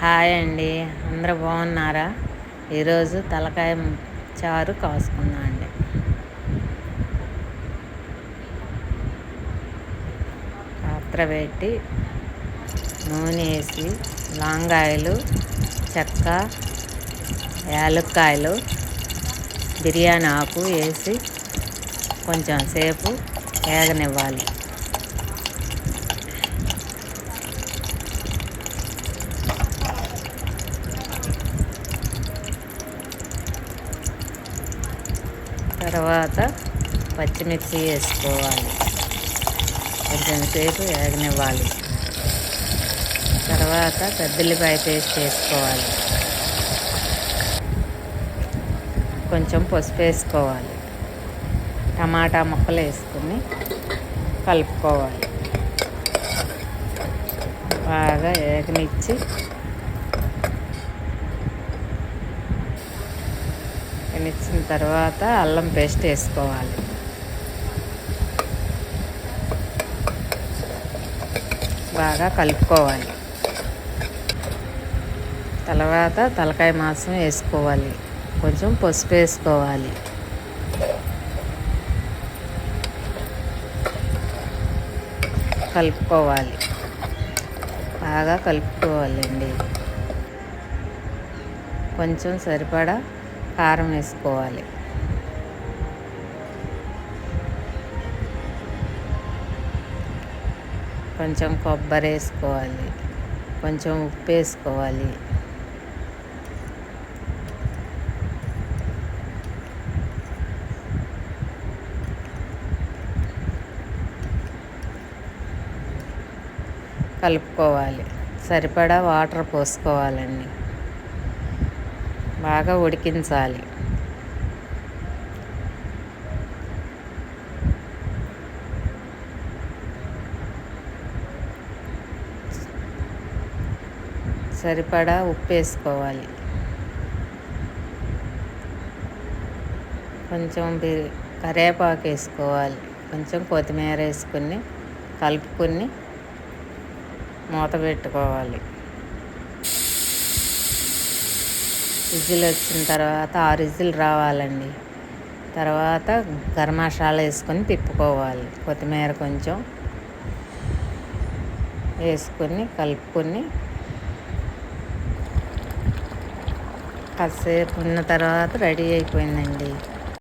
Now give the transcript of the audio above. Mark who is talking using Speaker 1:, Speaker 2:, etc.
Speaker 1: Hi అండి. అందరూ బాగున్నారా? ఈరోజు తలకాయ చారు కాసుకున్నా అండి. పాత్ర పెట్టి నూనె వేసి లాంగాయలు చెక్క యాలక్కాయలు బిర్యానీ ఆకు వేసి కొంచెం సేపు వేగనివ్వాలి. తర్వాత పచ్చిమిర్చి వేసుకోవాలి. కొంచెం సేపు వేగనివ్వాలి తర్వాత పెద్దల్లిపాయ పేస్ట్ వేసుకోవాలి. కొంచెం పసుపు వేసుకోవాలి. టమాటా ముక్కలు వేసుకుని కలుపుకోవాలి. బాగా ఏగనిచ్చి ఇచ్చిన తర్వాత అల్లం పేస్ట్ వేసుకోవాలి. బాగా కలుపుకోవాలి. తర్వాత తలకాయ మాంసం వేసుకోవాలి. కొంచెం పసుపు వేసుకోవాలి. కలుపుకోవాలి. బాగా కలుపుకోవాలండి. కొంచెం సరిపడా కారం వేసుకోవాలి. కొంచెం కొబ్బరి వేసుకోవాలి. కొంచెం ఉప్పు వేసుకోవాలి. కలుపుకోవాలి. సరిపడా వాటర్ పోసుకోవాలండి. బాగా ఉడికించాలి. సరిపడా ఉప్పు వేసుకోవాలి. కొంచెం కరివేపాకు వేసుకోవాలి. కొంచెం కొత్తిమీర వేసుకుని కలుపుకొని మూత పెట్టుకోవాలి. విజిల్ వచ్చిన తర్వాత ఆరు విజిల్ రావాలండి. తర్వాత గరం మసాలా వేసుకొని తిప్పుకోవాలి. కొత్తిమీర కొంచెం వేసుకొని కలుపుకొని కాసేపు ఉన్న తర్వాత రెడీ అయిపోయిందండి.